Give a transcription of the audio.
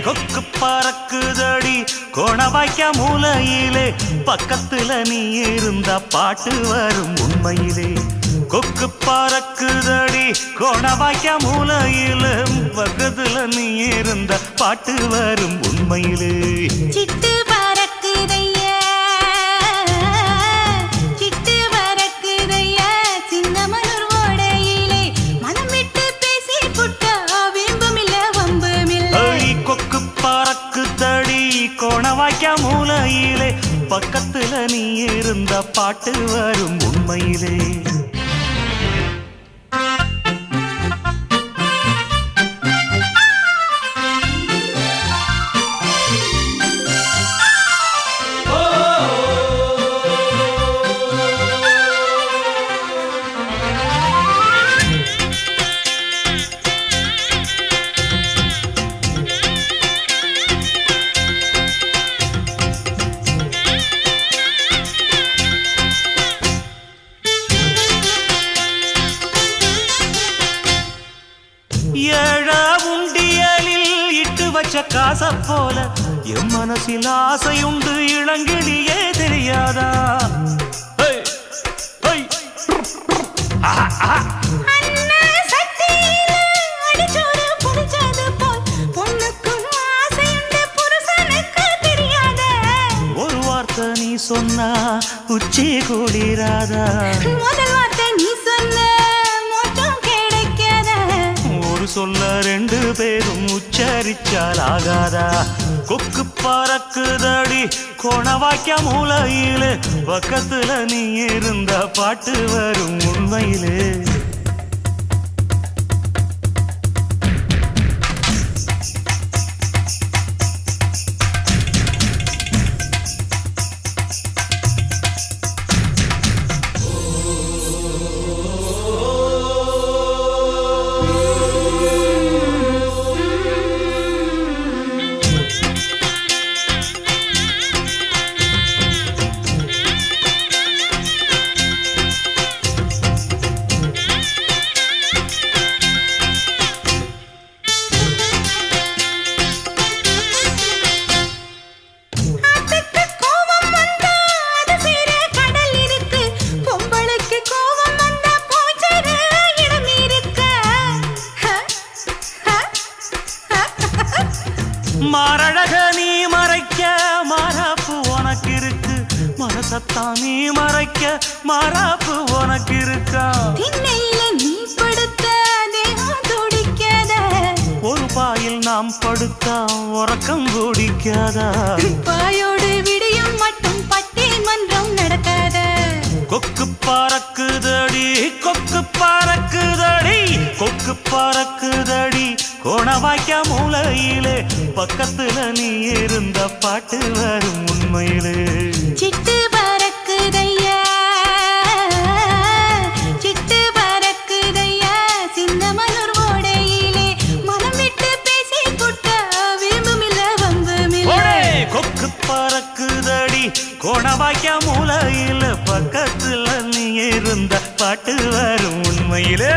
கொக்கு பறக்குதடி. கோணவாய்க்க மூலையிலே பக்கத்துல நீ இருந்த பாட்டு வரும் உண்மையிலே. கொக்கு பறக்குதடி கோணவாய்க்க மூலையிலே பக்கத்துல நீ இருந்த பாட்டு வரும் உண்மையிலே. பக்கத்துல நீ இருந்த பாட்டு வரும் உண்மையிலே. ஏழ உண்டியலில் இட்டு வச்ச காச போல என் மனசில் பொண்ணுக்கும் ஆசையுண்டு புருஷனுக்கு தெரியாத. ஒரு வார்த்தை நீ சொன்னா உச்சி குளிராதா சொல்ல ரெண்டு பேரும் உச்சரிச்சால் ஆகாதா? கொக்கு பறக்குதடி கோணவாய்க்க மூலையிலே பக்கத்துல நீ இருந்த பாட்டு வரும் உண்மையிலே. மாரழக நீ மறைக்க மாறாப்பு உனக்கு இருக்கு மனசத்தான் நீ மறைக்க மாறாப்பு உனக்கு இருக்கா நீ படுத்த ஒரு பாயில் நாம் படுத்தா உறக்கம் குடிக்காதா பாயோடு விடியும் மட்டும் பட்டிமன்றம் நடக்காத. கொக்கு பறக்குதடி கொக்கு பறக்குதடி கொக்கு பறக்குதடி கோணவாய்க்க மூலையிலே பக்கத்துல நீ இருந்த பாட்டு வரும் உண்மையிலே. சிட்டு பறக்குதையா? சிட்டு பறக்குதையா? சின்னமனூர் ஓடையிலே மனம் விட்டு பேசி புட்டா விரும்புமில்ல வம்புமில்ல. ஓடே கொக்கு பறக்குதடி கோணவாய்க்க மூலையில பக்கத்துல நீ இருந்த பாட்டு வரும் உண்மையிலே.